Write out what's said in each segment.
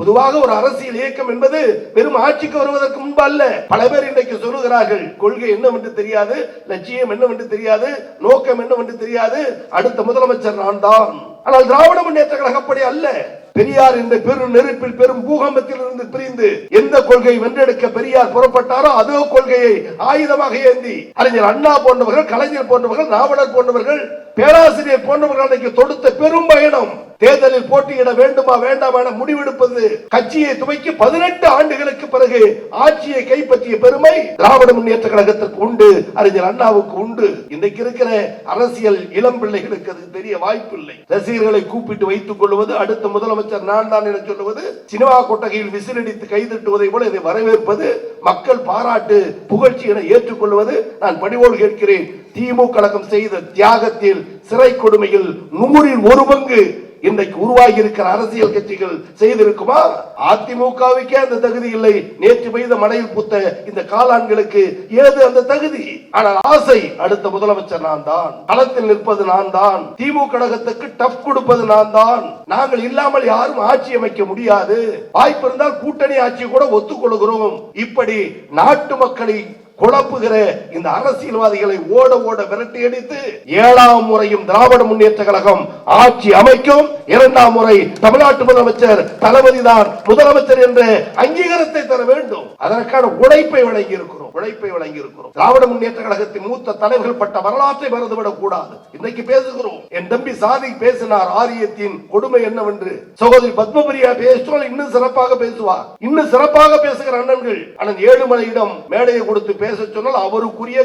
பொதுவாக ஒரு அரசியல் இயக்கம் என்பது வெறும் ஆட்சிக்கு வருவதற்கு முன்பு அல்ல. பல பேர் இன்றைக்கு சொல்லுகிறார்கள் கொள்கை என்னவென்று தெரியாது லட்சியம் என்னவென்று தெரியாது நோக்கம் என்னவென்று தெரியாது அடுத்த முதலமைச்சர் நான் தான். ஆனால் திராவிட முன்னேற்ற கழகம் அப்படி அல்ல. பெரியார் இந்த பெரும் நெருப்பில் பெரும் பூகம்பத்தில் இருந்து பிரிந்து எந்த கொள்கை வென்றெடுக்க பெரியார் புறப்பட்டாரோ அதே கொள்கையை ஆயுதமாக ஏந்தி அறிஞர் அண்ணா போன்றவர்கள் கலைஞர் போன்றவர்கள் நாவலர் போன்றவர்கள் பேராசிரியர் போன்றவர்கள் அன்னைக்கு தொடுத்த பெரும் பயணம். தேர்தலில் போட்டியிட வேண்டுமா வேண்டாமா என முடிவெடுப்பது. கட்சியை துவக்கி பதினெட்டு ஆண்டுகளுக்கு பிறகு ஆட்சியை கைப்பற்றிய பெருமை திராவிட முன்னேற்ற கழகத்திற்கு உண்டு அறிஞர் அண்ணாவுக்கு உண்டு. இன்றைக்கு இருக்கிற அரசியல் இளம் பிள்ளைகளுக்கு அது தெரிய வாய்ப்பு இல்லை ரசிகர்களை கூப்பிட்டு வைத்துக் கொள்வது அடுத்த முதலமைச்சர் நான் தான் என சொல்லுவது சினிமா கொட்டகையில் விசிலடித்து கைதட்டுவதை போல இதை வரவேற்பது மக்கள் பாராட்டு புகழ்ச்சி என ஏற்றுக்கொள்வது நான் பணிவோடு கேட்கிறேன். திமுக கழகம் செய்த தியாகத்தில் சிறை கொடுமையில் நூறில் ஒரு பங்கு இன்றைக்கு உருவாகி இருக்கிற அரசியல் கட்சிகள் செய்திருக்குமா? அதிமுகவுக்கே அந்த தகுதி இல்லை. நேற்று பெய்த மழையில் பூத்த இந்த காலான்களுக்கு ஏது அந்த தகுதி? ஆனால் ஆசை அடுத்த முதலமைச்சர் நான் தான். களத்தில் நிற்பது நான் தான். திமுக கழகத்துக்கு டஃப் கொடுப்பது நான் தான். நாங்கள் இல்லாமல் யாரும் ஆட்சி அமைக்க முடியாது. வாய்ப்பு இருந்தால் கூட்டணி ஆட்சி கூட ஒத்துக்கொள்கிறோம். இப்படி நாட்டு மக்களை குழப்புகிற இந்த அரசியல்வாதிகளை ஓட ஓட விரட்டி அடித்து ஏழாம் முறையும் திராவிட முன்னேற்ற கழகம் ஆட்சி அமைக்கும். இரண்டாம் முறை தமிழ்நாட்டு முதலமைச்சர் தளபதி தான் முதலமைச்சர் என்ற அங்கீகாரத்தை தர வேண்டும். அதற்கான உழைப்பை வழங்கி இருக்கிறோம் உழைப்பை வழங்கி இருக்கிறோம் திராவிட முன்னேற்ற கழகத்தின் மூத்த தலைவர்கள் பட்ட வரலாற்றை மறந்துவிடக் கூடாது. இன்னைக்கு பேசுகிறோம். என் தம்பி சாதி பேசினார். ஆரியத்தின் கொடுமை என்னவென்று சகோதரி பத்மபிரியா பேசுவால் இன்னும் சிறப்பாக பேசுவார். இன்னும் சிறப்பாக பேசுகிற அண்ணன்கள் அண்ணன் ஏழுமலையிடம் மேடையை கொடுத்து பேச சொன்னால் அவருக்குரிய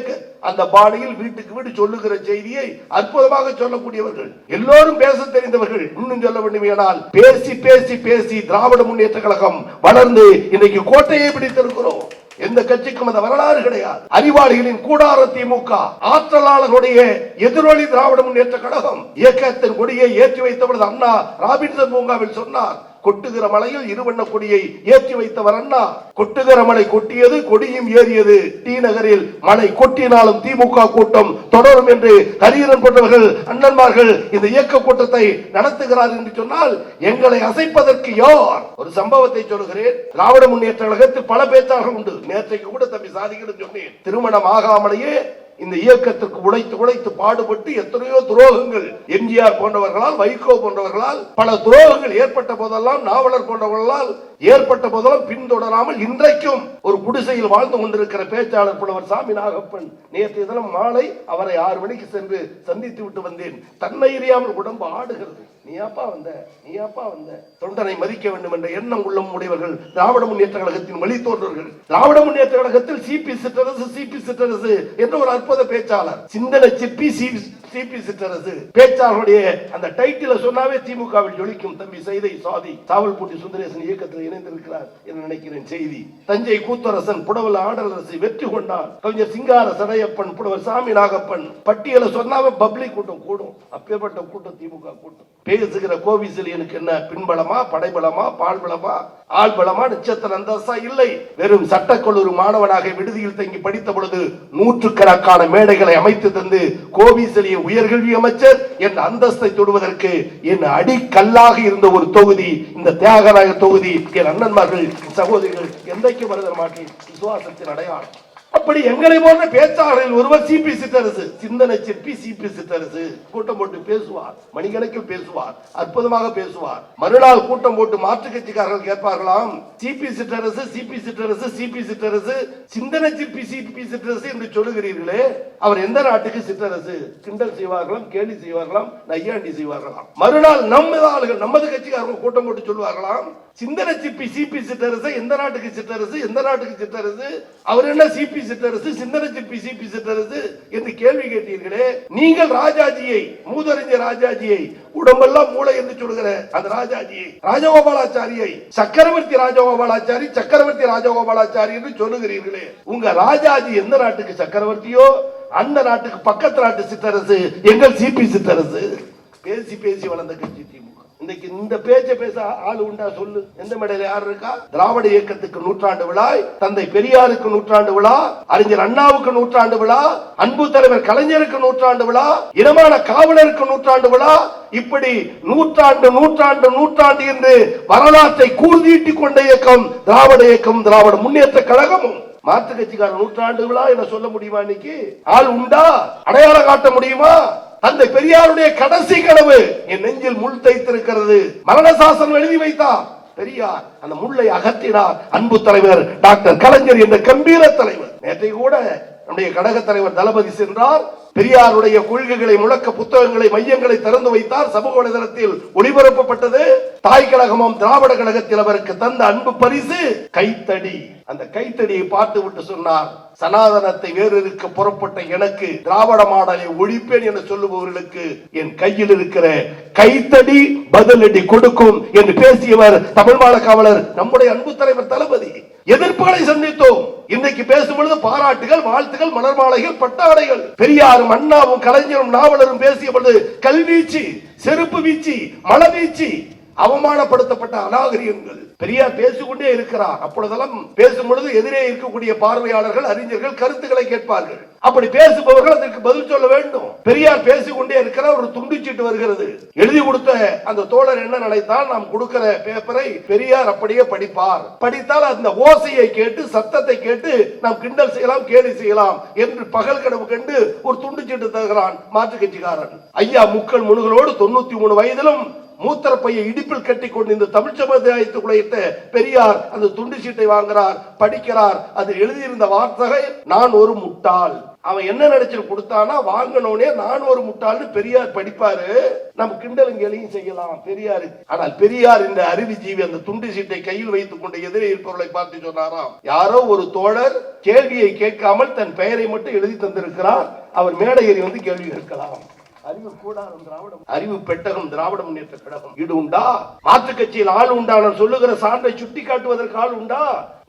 அந்த பாணியில் வீட்டுக்கு வீடு சொல்லுகிற செய்தியை அற்புதமாக சொல்லக்கூடியவர்கள். எல்லோரும் பேச தெரிந்தவர்கள். இன்னும் சொல்ல வேண்டுமேனால் பேசி பேசி பேசி திராவிட முன்னேற்ற கழகம் வளர்ந்து இன்னைக்கு கோட்டையை பிடித்திருக்கிறோம். எந்த கட்சிக்கும் அந்த வரலாறு கிடையாது. அறிவாளிகளின் கூடார திமுக ஆற்றலாளர்களுடைய எதிரொலி திராவிட முன்னேற்ற கழகம் இயக்கத்தின் கொடியை ஏற்றி வைத்தவரது அண்ணா ராபின்சன் பூங்காவில் சொன்னார். கொட்டுகிற மலையில் இருவண்ண கொடியை ஏற்றி வைத்தவர் அண்ணா. கொட்டுகிற மலை கொட்டியது கொடியும் ஏறியது. டி நகரில் மலை கொட்டினாலும் திமுக கூட்டம் தொடரும் என்று ஹரியரன் போன்றவர்கள் அண்ணன்மார்கள் இந்த இயக்க கூட்டத்தை நடத்துகிறார் என்று சொன்னால் எங்களை அசைப்பதற்கு யார்? ஒரு சம்பவத்தை சொல்கிறேன் திராவிட முன்னேற்ற கழகத்தில் பல பேச்சாளர்கள் உண்டு. நேற்றைக்கு கூட தம்பி சாதிக்கணும் சொன்னேன். திருமணம் ஆகாமலேயே இந்த இயக்கத்திற்கு உழைத்து உழைத்து பாடுபட்டு எத்தனையோ துரோகங்கள் எம்ஜிஆர் போன்றவர்களால் வைகோ போன்றவர்களால் பல துரோகங்கள் ஏற்பட்ட போதெல்லாம் நாவலர் போன்றவர்களால் ஏற்பட்ட போதெல்லாம் பின்தொடராமல் இன்றைக்கும் ஒரு குடிசையில் வாழ்ந்து கொண்டிருக்கிற பேச்சாளர் புலவர் சாமி நாகப்பன் நேற்றைய தினம் மாலை அவரை ஆறு மணிக்கு சென்று சந்தித்து விட்டு வந்தேன். தன்னை அறியாமல் உடம்பு ஆடுகிறது. நீ அப்பா வந்த நீ அப்பா வந்த. தொண்டனை மதிக்க வேண்டும் என்ற எண்ணம் உள்ளம் உடையவர்கள் திராவிட முன்னேற்ற கழகத்தின் வழித்தோன்றர்கள் திராவிட முன்னேற்ற கழகத்தில் சிபி சிற்றரசு சிபி சிற்றரசு என்ற ஒரு அற்புத பேச்சாளர். சிந்தனை சிப்பி சிபி சிற்றரசு. பேச்சாளருடைய அந்த டைட்டில சொன்னாவே திமுகவில் ஜொலிக்கும் தம்பி செய்தை சாதி. சாவல்பூட்டி சுந்தரேசன் இயக்கத்தில் இணைந்திருக்கிறார் என்று நினைக்கிறேன் செய்தி. தஞ்சை கூத்தரசன் புடவல் ஆடலரசு வெற்றி கொண்டான் கவிஞர் சிங்கார சடையப்பன் புடவர் சாமி நாகப்பன். பட்டியலை சொன்னாவே பப்ளிக் கூட்டம் கூடும். அப்பேற்பட்ட கூட்டம் திமுக கூட்டம். பேசுகிற கோவிசிலியனுக்கு என்ன? பின்பலமா படைபலமா பால்பலமா? ஆள்பலமா? நட்சத்திர அந்தஸ்தா இல்லை. வெறும் சட்டக்கல்லூரி மாணவனாக விடுதியில் தங்கி படித்த பொழுது நூற்றுக்கணக்கான மேடைகளை அமைத்து தந்து கோவிசலிய உயர்கல்வி அமைச்சர் என் அந்தஸ்தை தொடுவதற்கு என் அடிக்கல்லாக இருந்த ஒரு தொகுதி இந்த தியாகராய தொகுதி. என் அண்ணன்மார்கள் சகோதரிகள் என்றைக்கும் மறந்துட மாட்டேன் விசுவாசத்தின் அடையாளம். அப்படி எங்களை போன்ற பேச்சாளர்கள் ஒருவர் சிபி சித்தரசு சிந்தனை சிற்பி சிபி சித்தரசு கூட்டம் போட்டு பேசுவார் மணிக்கணக்கில் பேசுவார் அற்புதமாக பேசுவார். மறுநாள் கூட்டம் போட்டு மாற்று கட்சிக்காரர்கள் கேட்பார்களாம் CP Chitrarasu CP Chitrarasu CP Chitrarasu சிந்தனை சிற்பி சிபி சிற்றரசு என்று சொல்லுகிறீர்களே அவர் எந்த நாட்டுக்கு சிற்றரசு கிண்டல் செய்வார்களாம் கேலி செய்வார்களாம் நையாண்டி செய்வார்களாம். மறுநாள் நம்ம ஆளுகள் நமது கட்சிக்காரர்கள் கூட்டம் போட்டு சொல்வார்களாம் சிந்தனை சிப்பி சிபி சிற்றரசு எந்த நாட்டுக்கு சிற்றரசு எந்த நாட்டுக்கு சிற்றரசு அவர் என்ன சிபி சிற்றரசு சிந்தனை சிற்பி சிபி சிற்றரசு என்று கேள்வி கேட்டீர்களே நீங்கள் ராஜாஜியை மூதறிஞர் ராஜாஜியை உடம்பெல்லாம் மூளை என்று சொல்கிற அந்த ராஜாஜியை ராஜகோபாலாச்சாரியை சக்கரவர்த்தி ராஜகோபாலாச்சாரி சக்கரவர்த்தி ராஜகோபாலாச்சாரி என்று சொல்லுகிறீர்களே உங்க ராஜாஜி எந்த நாட்டுக்கு சக்கரவர்த்தியோ அந்த நாட்டுக்கு பக்கத்து நாட்டு சித்தரசு எங்கள் சிபி சித்தரசு. பேசி பேசி வளர்ந்த கட்சி திமுக இன்னைக்கு இந்த பேச்ச பேச ஆள் உண்டா சொல்லு. எந்த மேடையில யார் இருக்கா? திராவிட இயக்கத்துக்கு நூற்றாண்டு விழா தந்தை பெரியாருக்கு நூற்றாண்டு விழா அறிஞர் அண்ணாவுக்கு நூற்றாண்டு விழா அன்பு தலைவர் கலைஞருக்கு நூற்றாண்டு விழா இனமான காவலருக்கு நூற்றாண்டு விழா இப்படி நூற்றாண்டு நூற்றாண்டு நூற்றாண்டு என்று வரலாற்றை கூர்தீட்டிக் கொண்ட இயக்கம் திராவிட இயக்கம் திராவிட முன்னேற்ற கழகமும். மாற்று கட்சிக்கார நூற்றாண்டு விழா என்ன சொல்ல முடியுமா இன்னைக்கு? ஆள் உண்டா? அடையாளம் காட்ட முடியுமா? தந்தை பெரியாருடைய கடைசி கனவு என் நெஞ்சில் முள் தைத்திருக்கிறது. மரண சாசனம் எழுதி வைத்தார். பெரியார் அந்த முள்ளை அகற்றினார். அன்பு தலைவர் டாக்டர் கலைஞர் என்ற கம்பீர தலைவர். நேற்றை கூட நம்முடைய கழக தலைவர் தளபதி சென்றார். பெரியாருடைய கொள்கைகளை முழக்க புத்தகங்களை மையங்களை திறந்து வைத்தார். சமூக வலைதளத்தில் ஒளிபரப்பப்பட்டது. தாய் கழகமும் திராவிட கழகத்தில் அவருக்கு தந்த அன்பு பரிசு கைத்தடி. அந்த கைத்தடியை பார்த்து விட்டு சொன்னார் சனாதனத்தை வேறிருக்க புறப்பட்ட எனக்கு திராவிட மாடலை ஒழிப்பேன் என சொல்லுபவர்களுக்கு என் கையில் இருக்கிற கைத்தடி பதிலடி கொடுக்கும் என்று பேசியவர் தமிழ் காவலர் நம்முடைய அன்பு தலைவர் தளபதி. எதிர்ப்புகளை சந்தித்தோம். இன்னைக்கு பேசும்பொழுது பாராட்டுகள் வாழ்த்துகள் மலர்மாலைகள் பட்டாடைகள். பெரியாரும் அண்ணாவும் கலைஞரும் நாவலரும் பேசிய பொழுது கல்வீச்சு செருப்பு வீச்சு மலை வீச்சு அவமானப்படுத்தப்பட்ட அநாகரிகங்கள். பெரியார் பேசிக்கொண்டே இருக்கிறார். அப்பொழுதெல்லாம் பேசும் பொழுது எதிரே இருக்கக்கூடிய பார்வையாளர்கள் அறிஞர்கள் கருத்துக்களை கேட்பார்கள். அப்படி பேசுபவர்கள் அதற்கு பதில் சொல்ல வேண்டும். பெரியார் பேசிக்கொண்டே இருக்கிற ஒரு துண்டுச்சீட்டு வருகிறது. எழுதி கொடுத்த அந்த தோழர் என்ன நினைத்தால் நாம் கொடுக்கிற பேப்பரை பெரியார் அப்படியே படிப்பார். படித்தால் அந்த ஓசையை கேட்டு சத்தத்தை கேட்டு நாம் கிண்டல் செய்யலாம் கேலி செய்யலாம் என்று பகல் கனவு கண்டு ஒரு துண்டுச்சீட்டு தருகிறான் மாற்று கட்சிக்காரன். ஐயா முக்கள் முனுகளோடு தொண்ணூத்தி மூணு வயதிலும் மூத்திர பையை இடிப்பில் கட்டி கொண்டு இந்த தமிழ் சமுதாயத்துக்குள்ள பெரியார் அந்த துண்டு சீட்டை வாங்குறார் படிக்கிறார் அது எழுதியிருந்த வார்த்தை நான் ஒரு முட்டாள். அவன் என்ன நினைச்சு கொடுத்தானா வாங்கணும்னே நான் ஒரு முட்டாள்னு பெரியார் படிப்பாரு. நம்ம கிண்டலும் கேலியும் செய்யலாம். பெரியார் ஆனால் பெரியார் இந்த அறிவுஜீவி அந்த துண்டு சீட்டை கையில் வைத்துக் கொண்டு எதிரே இருப்பவர்களை பார்த்து சொன்னாராம். யாரோ ஒரு தோழர் கேள்வியை கேட்காமல் தன் பெயரை மட்டும் எழுதி தந்திருக்கிறார். அவர் மேடையேறி வந்து கேள்வி கேட்கலாம். அறிவு கூடாரம் திராவிடம். அறிவு பெட்டகம் திராவிட முன்னேற்ற கழகம். இது உண்டா? மாற்று கட்சியில் ஆள் உண்டா? நான் சொல்லுகிற சான்றை சுட்டி காட்டுவதற்கு ஆள் உண்டா?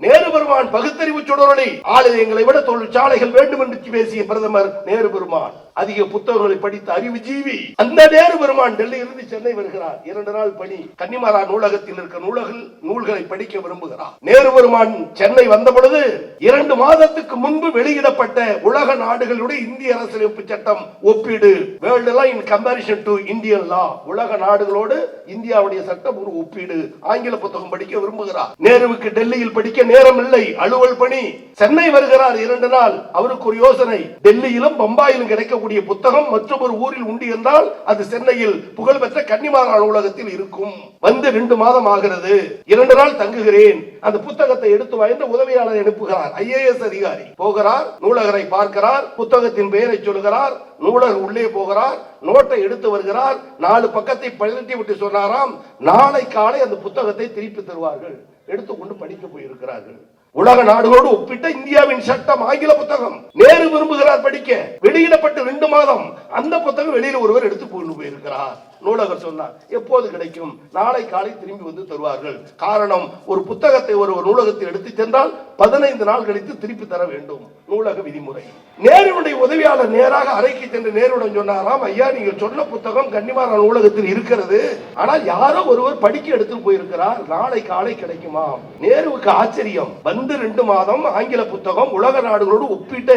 நேரு பெருமான் பகுத்தறிவு சுடரொளி. ஆலயங்களை விட தொழிற்சாலைகள் வேண்டும் என்று பேசிய பிரதமர் நேரு பெருமான். அதிக புத்தகங்களை படித்த அறிவு ஜீவி. அந்த நேரு பெருமான் டெல்லியிலிருந்து சென்னை வருகிறார். இரண்டு நாள் பணி. கன்னிமாரா நூலகத்தில் இருக்க நூலகில் நூல்களை படிக்க விரும்புகிறார். நேரு பெருமான் சென்னை வந்த பொழுது இரண்டு மாதத்துக்கு முன்பு வெளியிடப்பட்ட உலக நாடுகளுடைய இந்திய அரசியலமைப்பு சட்டம் ஒப்பீடு. World law in comparison to Indian law. உலக நாடுகளோடு இந்தியாவுடைய சட்டம் ஒரு ஒப்பீடு. ஆங்கில புத்தகம் படிக்க விரும்புகிறார். நேருவுக்கு டெல்லியில் படிக்க நேரம் இல்லை அலுவல் பணி. சென்னை வருகிறார் இரண்டு நாள். அவருக்கு ஒரு யோசனை. டெல்லியிலும் பம்பாயிலும் கிடைக்கக்கூடிய புத்தகம் மற்றும் ஒரு ஊரில் உண்டு என்றால் அது சென்னையில் புகழ்பெற்ற கன்னிமாரா அலுவலகத்தில் இருக்கும். வந்து ரெண்டு மாதம் ஆகிறது. இரண்டு நாள் தங்குகிறேன். அந்த புத்தகத்தை எடுத்து வாய்ந்த உதவியாளர் அனுப்புகிறார். ஐஏஎஸ் அதிகாரி. போகிறார். நூலகரை பார்க்கிறார். புத்தகத்தின் பெயரை சொல்கிறார். நூலகர் உள்ளே போகிறார். நோட்டை எடுத்து வருகிறார். நாலு பக்கத்தை பழுத்தி விட்டு சொன்னாராம். நாளை காலை அந்த புத்தகத்தை திருப்பி தருவார்கள். எடுத்துக்கொண்டு படிக்க போயிருக்கிறார்கள். உலக நாடுகளோடு ஒப்பிட்ட இந்தியாவின் சட்டம் ஆங்கில புத்தகம் நேரு விரும்புகிறார் படிக்க. வெளியிடப்பட்டு ரெண்டு மாதம் அந்த புத்தகம் வெளியில் ஒருவர் எடுத்து கொண்டு போயிருக்கிறார். நூலகர் சொன்னார் எப்போது கிடைக்கும்? நாளை காலை திரும்பி வந்து தருவார்கள். காரணம் ஒரு புத்தகத்தை ஒரு நூலகத்தை நூலகத்தில் எடுத்து சென்றால் பதினைந்து நாள் கழித்து திருப்பி தர வேண்டும். நூலக விதிமுறை. நேருடைய உதவியாளர் நேராக அறைக்கு சென்று நேருடன் சொன்னாராம் ஐயா நீங்கள் சொன்ன புத்தகம் கன்னிமாரா நூலகத்தில் இருக்கிறது. ஆனால் யாரோ ஒருவர் படிக்க எடுத்து போயிருக்கிறார். நாளை காலை கிடைக்குமா நேருவுக்கு ஆச்சரியம். வந்து ரெண்டு மாதம் ஆங்கில புத்தகம் உலக நாடுகளோடு ஒப்பிட்டு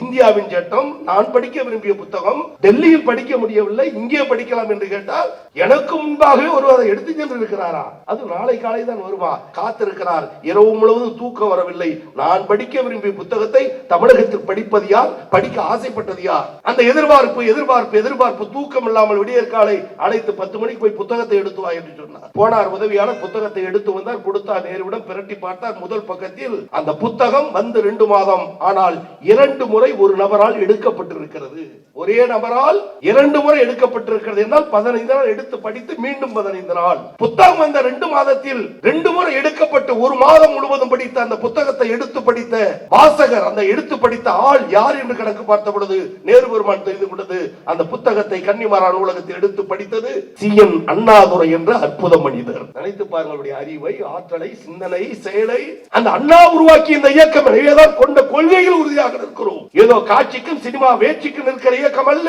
இந்தியாவின் சட்டம் நான் படிக்க விரும்பிய புத்தகம் டெல்லியில் படிக்க முடியவில்லை இங்கே படிக்கலாம் என்று கேட்டால் எனக்கு முன்பாகவே ஒருவர் அதை எடுத்து சென்று இருக்கிறாரா அது நாளை காலை தான் வருவா காத்திருக்கிறார். இரவு முழுவதும் தூக்கம் வரவில்லை. நான் படிக்க விரும்பிய புத்தகத்தை தமிழகத்தில் படிப்பது யார்? படிக்க ஆசைப்பட்டது யார்? அந்த எதிர்பார்ப்பு எதிர்பார்ப்பு எதிர்பார்ப்பு தூக்கம் இல்லாமல் விடியற் காலை அழைத்து பத்து மணிக்கு போய் புத்தகத்தை எடுத்து வா என்று சொன்னார். போனார் உதவியாளர் புத்தகத்தை எடுத்து வந்தார் கொடுத்தார் நேருவிடம் பிரட்டி பார்த்தார். முதல் பக்கத்தில் அந்த புத்தகம் வந்து ரெண்டு மாதம். ஆனால் இரண்டு முறை முறை ஒரு நபரால் எடுக்கப்பட்டிருக்கிறது. ஒரே நபரால் இரண்டு முறை எடுக்கப்பட்டிருக்கிறது என்றால் பதினைந்து நாள் எடுத்து படித்து மீண்டும் பதினைந்து நாள். புத்தகம் வந்த ரெண்டு மாதத்தில் ரெண்டு முறை எடுக்கப்பட்டு ஒரு மாதம் முழுவதும் படித்த அந்த புத்தகத்தை எடுத்து படித்த வாசகர் அந்த எடுத்து படித்த ஆள் யார் என்று கணக்கு பார்த்த பொழுது நேரு பெருமான் தெரிந்து கொண்டது அந்த புத்தகத்தை கன்னிமாரா நூலகத்தில் எடுத்து படித்தது சி. என். அண்ணாதுரை என்ற அற்புத மனிதர். நினைத்து பாருங்களுடைய அறிவை ஆற்றலை சிந்தனை செயலை அந்த அண்ணா உருவாக்கி இந்த இயக்கம் எனவேதான் கொண்டு கொள்கையில் உறுதியாக நிற்கிறோம். ஏதோ காட்சிக்கும் சினிமா வேட்சிக்கும் நிற்கிற இயக்கம் அல்ல.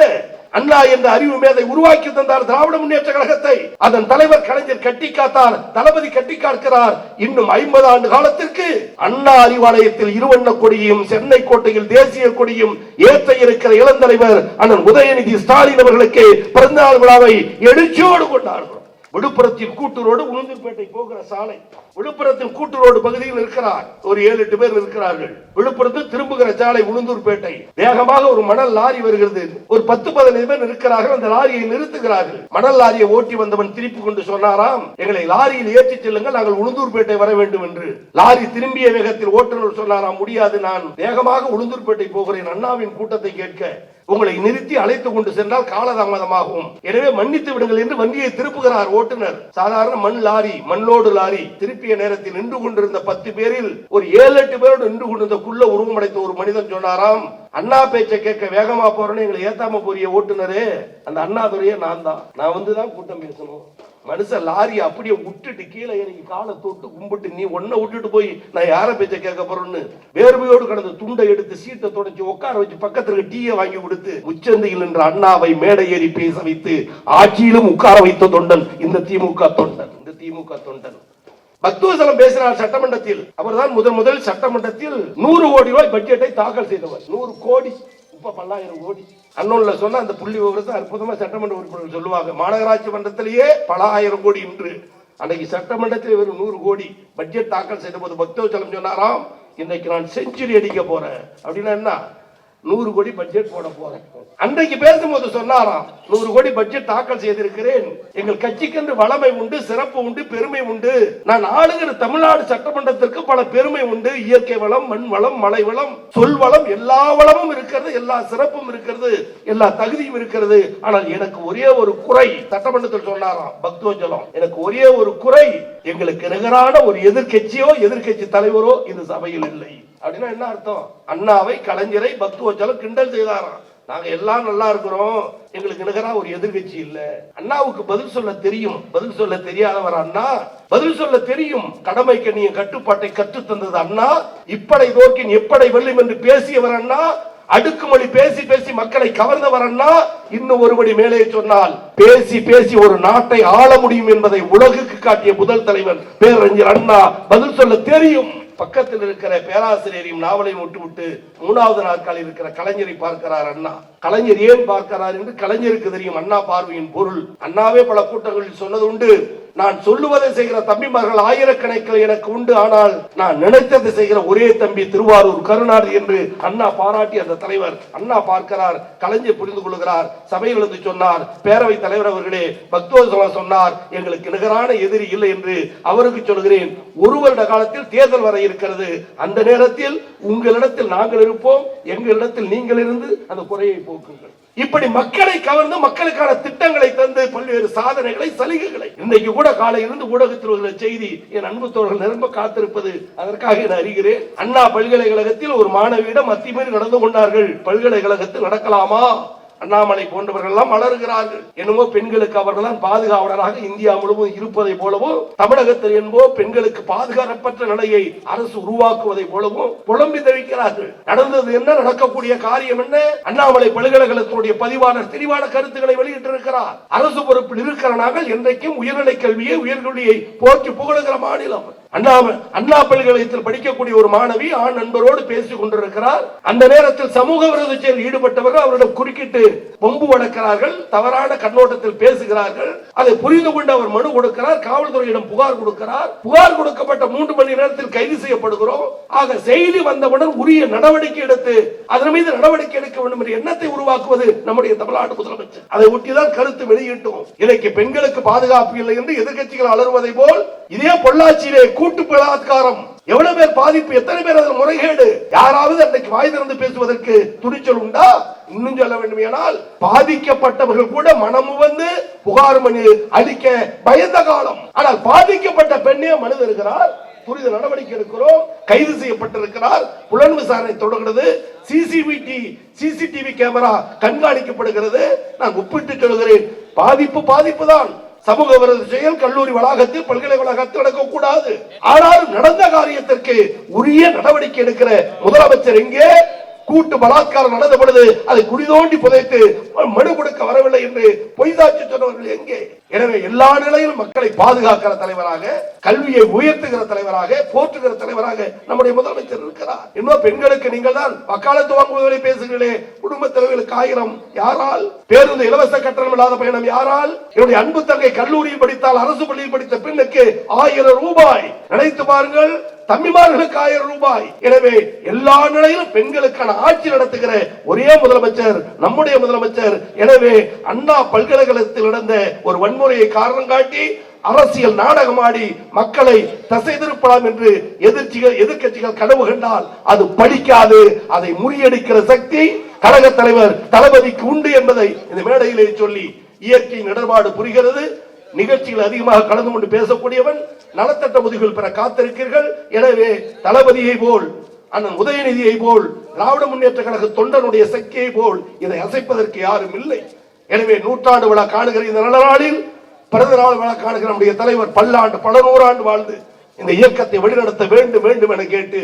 அண்ணா என்ற அறிவு மேதை உருவாக்கி தந்தார் திராவிட முன்னேற்ற கழகத்தை. அதன் தலைவர் கலைஞர் கட்டி காத்தார் தளபதி கட்டி காக்கிறார் இன்னும் ஐம்பது ஆண்டு காலத்திற்கு அண்ணா அறிவாலயத்தில் இருவண்ண கொடியும் சென்னை கோட்டையில் தேசிய கொடியும் ஏற்ற இருக்கிற இளந்தலைவர் அண்ணன் உதயநிதி ஸ்டாலின் அவர்களுக்கு பிறந்தநாள் விழாவை எழுச்சியோடு கொண்டாடுகிறோம். விழுப்புரத்தில் கூட்டுரோடு உளுந்தூர்பேட்டை போகிற சாலை. விழுப்புரத்தில் கூட்டுரோடு பகுதியில் இருக்கிறார். ஒரு ஏழு எட்டு பேர் இருக்கிறார்கள். விழுப்புரத்தில் திரும்புகிற சாலை உளுந்தூர்பேட்டை. வேகமாக ஒரு மணல் லாரி வருகிறது. ஒரு பத்து பதினைந்து பேர் இருக்கிறார்கள். அந்த லாரியை நிறுத்துகிறார்கள். மணல் லாரியை ஓட்டி வந்தவன் திருப்பி கொண்டு சொன்னாராம் எங்களை லாரியில் ஏற்றி செல்லுங்கள். நாங்கள் உளுந்தூர்பேட்டை வர வேண்டும் என்று. லாரி திரும்பிய வேகத்தில் ஓட்டுநர் சொன்னாராம் முடியாது நான் வேகமாக உளுந்தூர்பேட்டை போகிறேன். அண்ணாவின் கூட்டத்தை கேட்க உங்களை நிறுத்தி அழைத்து கொண்டு சென்றால் காலதாமதமாகும். எனவே மன்னித்து விடுங்கள் என்று வண்டியை திருப்புகிறார் ஓட்டுநர். சாதாரண மண் லாரி மண்ணோடு லாரி திருப்பிய நேரத்தில் நின்று கொண்டிருந்த பத்து பேரில் ஒரு ஏழு எட்டு பேரோடு நின்று கொண்டிருந்த குள்ள உருவமடைத்த ஒரு மனிதன் சொன்னாராம் அண்ணா பேச்சை கேட்க வேகமா போறேன்னு எங்களை ஏத்தாம போறிய ஓட்டுநரே அந்த அண்ணாதுரையே நான் தான் நான் வந்து தான் கூட்டம் பேசணும். மனுஷன் லாரி அப்படியே விட்டுட்டு கீழே இறங்கி காலை தொட்டு கும்பிட்டு நீ ஒன்ன விட்டுட்டு போய் நான் யார பேச்ச கேட்க போறேன்னு? வேர்வையோடு கடந்த துண்டை எடுத்து சீட்டை தொடச்சி உட்கார வச்சு பக்கத்துல டீயை வாங்கி கொடுத்து உச்சந்தையில் நின்ற அண்ணாவை மேடை ஏறி பேச வைத்து ஆட்சியிலும் உட்கார வைத்த தொண்டன் இந்த திமுக தொண்டன் இந்த திமுக தொண்டன். பக்துவசலம் பேசினார் சட்டமன்றத்தில். அவர்தான் முதன் முதல் சட்டமன்றத்தில் நூறு கோடி ரூபாய் பட்ஜெட்டை தாக்கல் செய்தவர். நூறு கோடி இப்ப பல்லாயிரம் கோடி. அன்னொன்ல சொன்ன அந்த புள்ளி விவரத்தை அற்புதமா சட்டமன்ற உறுப்பினர் சொல்லுவாங்க. மாநகராட்சி மன்றத்திலேயே பல ஆயிரம் கோடி இன்று. அன்னைக்கு சட்டமன்றத்தில் வெறும் நூறு கோடி பட்ஜெட் தாக்கல் செய்த போது பக்தவச்சலம் சொன்னாராம் இன்னைக்கு நான் செஞ்சுரி அடிக்க போறேன். அப்படின்னா என்ன? நூறு கோடி பட்ஜெட் போட போறேன் அன்றைக்கு பேசும்போது சொன்னாராம் நூறு கோடி பட்ஜெட் தாக்கல் செய்திருக்கிறேன். எங்கள் கட்சிக்கென்று வளமை உண்டு சிறப்பு உண்டு பெருமை உண்டு. நான் ஆளுகிற தமிழ்நாடு சட்டமன்றத்திற்கு பல பெருமை உண்டு. இயற்கை வளம் மண் வளம் மலை வளம் சொல் வளம் எல்லா வளமும் இருக்கிறது எல்லா சிறப்பும் இருக்கிறது எல்லா தகுதியும் இருக்கிறது. ஆனால் எனக்கு ஒரே ஒரு குறை சட்டமன்றத்தில் சொன்னாராம் பக்தோஜலம். எனக்கு ஒரே ஒரு குறை எங்களுக்கு நிகரான ஒரு எதிர்க்கட்சியோ எதிர்க்கட்சி தலைவரோ இந்த சபையில் இல்லை. அப்படின்னா என்ன அர்த்தம்? அண்ணாவை கலைஞரை பக்துவச்சலம் கிண்டல் செய்தாராம். நாங்க எல்லாம் நல்லா இருக்கிறோம். எங்களுக்கு நிகரா ஒரு எதிர்கட்சி இல்ல. அண்ணாவுக்கு பதில் சொல்ல தெரியும். பதில் சொல்ல தெரியாதவர் அண்ணா. பதில் சொல்ல தெரியும். கடமைக்கு நீ கட்டுப்பாட்டை கற்று தந்தது அண்ணா. இப்படை நோக்கின் எப்படை வெல்லும் என்று பேசியவர் அண்ணா. அடுக்குமொழி பேசி பேசி மக்களை கவர்ந்தவர் அண்ணா. இன்னும் ஒருபடி மேலே சொன்னால் பேசி பேசி ஒரு நாட்டை ஆள முடியும் என்பதை உலகுக்கு காட்டிய முதல் தலைவர் பேரறிஞர் அண்ணா. பதில் சொல்ல தெரியும். பக்கத்தில் இருக்கிற பேராசிரியரையும் நாவலையும் விட்டுவிட்டு மூணாவது நாட்களில் இருக்கிற கலைஞரை பார்க்கிறார் அண்ணா. கலைஞர் ஏன் பார்க்கிறார் என்று கலைஞருக்கு தெரியும் அண்ணா பார்வையின் பொருள். அண்ணாவே பல கூட்டங்களில் சொன்னது உண்டு. நான் சொல்லுவதை செய்கிற தம்பிமார்கள் ஆயிரக்கணக்கில் எனக்கு உண்டு. ஆனால் நான் நினைத்ததை செய்கிற ஒரே தம்பி திருவாரூர் கருணாநிதி என்று அண்ணா பாராட்டி அந்த தலைவர் அண்ணா பார்க்கிறார் கலைஞர் புரிந்து கொள்கிறார் சபையில் இருந்து சொன்னார் பேரவை தலைவர் அவர்களே பக்தோசலம் சொன்னார் எங்களுக்கு நிகரான எதிரி இல்லை என்று அவருக்கு சொல்கிறேன். ஒரு வருட காலத்தில் தேர்தல் வர இருக்கிறது. அந்த நேரத்தில் உங்களிடத்தில் நாங்கள் இருப்போம் எங்களிடத்தில் நீங்கள் இருந்து அந்த குறையை போக்குங்கள். இப்படி மக்களை கவர்ந்து மக்களுக்கான திட்டங்களை தந்து பல்வேறு சாதனைகளை சலுகைகளை. இன்னைக்கு கூட காலையிலிருந்து ஊடகத்தில் வருகிற செய்தி என் அன்பு தோழர்கள் நிரம்ப காத்திருப்பது. அதற்காக நான் அறிகிறேன் அண்ணா பல்கலைக்கழகத்தில் ஒரு மாணவியிடம் அத்துமீறி நடந்து கொண்டார்கள். பல்கலைக்கழகத்தில் நடக்கலாமா? அண்ணாமலை போன்றவர்கள் எல்லாம் வளர்கிறார்கள் என்னமோ பெண்களுக்கு அவர்கள் தான் பாதுகாவலராக இந்தியா முழுவதும் இருப்பதை போலவும் தமிழகத்தில் என்போ பெண்களுக்கு பாதுகாப்பற்ற நிலையை அரசு உருவாக்குவதை போலவும் புலம்பி தவிக்கிறார்கள். நடந்தது என்ன நடக்கக்கூடிய காரியம் என்ன? அண்ணாமலை பல்கலைக்கழகத்தினுடைய பதிவாளர் தெளிவான கருத்துக்களை வெளியிட்டிருக்கிறார். அரசு பொறுப்பில் இருக்கிற நாங்கள் என்றைக்கும் உயர்நிலை கல்வியை உயர்கல்வியை போற்றி புகழுகிற மாநிலம். அண்ணா அண்ணா பல்கலைக்கழகத்தில் படிக்கக்கூடிய ஒரு மாணவி ஆண் நண்பரோடு பேசிக் கொண்டிருக்கிறார். அந்த நேரத்தில் சமூக விரோத செயல் ஈடுபட்டவர்கள் அவரிடம் குறுக்கிட்டு பொம்பு வளர்க்கிறார்கள் தவறான கண்ணோட்டத்தில் பேசுகிறார்கள். அதை புரிந்து கொண்டு அவர் மனு கொடுக்கிறார் காவல்துறையிடம் புகார் கொடுக்கிறார். புகார் கொடுக்கப்பட்ட மூன்று மணி நேரத்தில் கைது செய்யப்படுகிறோம். ஆக செய்தி வந்தவுடன் உரிய நடவடிக்கை எடுத்து அதன் மீது நடவடிக்கை எடுக்க வேண்டும் என்ற எண்ணத்தை உருவாக்குவது நம்முடைய தமிழ்நாடு முதலமைச்சர். அதை ஒட்டிதான் கருத்து வெளியிட்டோம். இன்னைக்கு பெண்களுக்கு பாதுகாப்பு இல்லை என்று எதிர்க்கட்சிகள் அலறுவதை போல் இதே பொள்ளாச்சியிலே கூட்டு பலாத்காரம் எவ்வளவு பேர் பாதிப்பு எத்தனை பேர் அதில் முறைகேடு? யாராவது அன்னைக்கு வாய் திறந்து பேசுவதற்கு துணிச்சல் உண்டா? இன்னும் சொல்ல வேண்டுமானால் பாதிக்கப்பட்டவர்கள் கூட மனமு வந்து புகார் மணி அளிக்க பயந்த காலம். ஆனால் பாதிக்கப்பட்ட பெண்ணே மனிதர் இருக்கிறார் துரித நடவடிக்கை எடுக்கிறோம் கைது செய்யப்பட்டிருக்கிறார் புலன் விசாரணை தொடர்கிறது சிசிபிடி சிசிடிவி கேமரா கண்காணிக்கப்படுகிறது. நான் ஒப்பிட்டு சொல்கிறேன் பாதிப்பு பாதிப்பு தான் சமூக விரோத செயல் கல்லூரி வளாகத்தில் பல்கலைக்கழகத்தில் நடக்கக்கூடாது. ஆனால் நடந்த காரியத்திற்கு உரிய நடவடிக்கை எடுக்கிற முதலமைச்சர் எங்கே? கூட்டு பலாத்காரம் நடந்த பொழுது அதை குடிதோண்டி புதைத்து மனு கொடுக்க வரவில்லை என்று பொய்தாட்சி சொன்னவர்கள் எங்கே? எனவே எல்லா நிலையிலும் மக்களை பாதுகாக்கிற தலைவராக கல்வியை உயர்த்துகிற தலைவராக போற்றுகிற தலைவராக நம்முடைய முதலமைச்சர் இருக்கிறார். இன்னும் பெண்களுக்கு நீங்கள் தான் வக்காலத்து வாங்குவதை பேசுகிறீர்களே. குடும்ப தலைவர்களுக்கு ஆயிரம். யாரால்? பேருந்து இலவச கட்டணம் இல்லாத பயணம் யாரால்? என்னுடைய அன்பு தங்கை கல்லூரியில் படித்தால் அரசு பள்ளியில் படித்த பெண்ணுக்கு ஆயிரம் ரூபாய். நினைத்து பாருங்கள் தம்பிமார்களுக்கு ஆயிரம் ரூபாய். எனவே எல்லா நிலையிலும் பெண்களுக்கான ஆட்சி நடத்துகிற ஒரே முதலமைச்சர் நம்முடைய முதலமைச்சர். எனவே அண்ணா பல்கலைக்கழகத்தில் நடந்த ஒரு வன்முறையை காரணம் காட்டி அரசியல் நாடகமாடி மக்களை தசை திருப்பலாம் என்று எதிர்ச்சிகள் எதிர்கட்சிகள் கனவு கண்டால் அது படிக்காது. அதை முறியடிக்கிற சக்தி கழக தலைவர் தளபதிக்கு உண்டு என்பதை இந்த மேடையிலே சொல்லி இயற்கையின் இடர்பாடு புரிகிறது. நிகழ்ச்சியில் அதிகமாக கலந்து கொண்டு பேசக்கூடியவன் நலத்தட்ட உதவிகள் பெற காத்திருக்கிறீர்கள். எனவே தளபதியை போல் அண்ணன் உதயநிதியை போல் திராவிட முன்னேற்ற கழக தொண்டனுடைய சக்தியை போல் இதை அசைப்பதற்கு யாரும் இல்லை. எனவே நூற்றாண்டு விழா காணுகிற இந்த நல்ல நாளில் பிறந்த நாள் விழா காணுகிற நம்முடைய தலைவர் பல்லாண்டு பல நூறாண்டு வாழ்ந்து இந்த இயக்கத்தை வழிநடத்த வேண்டும் வேண்டும் என கேட்டு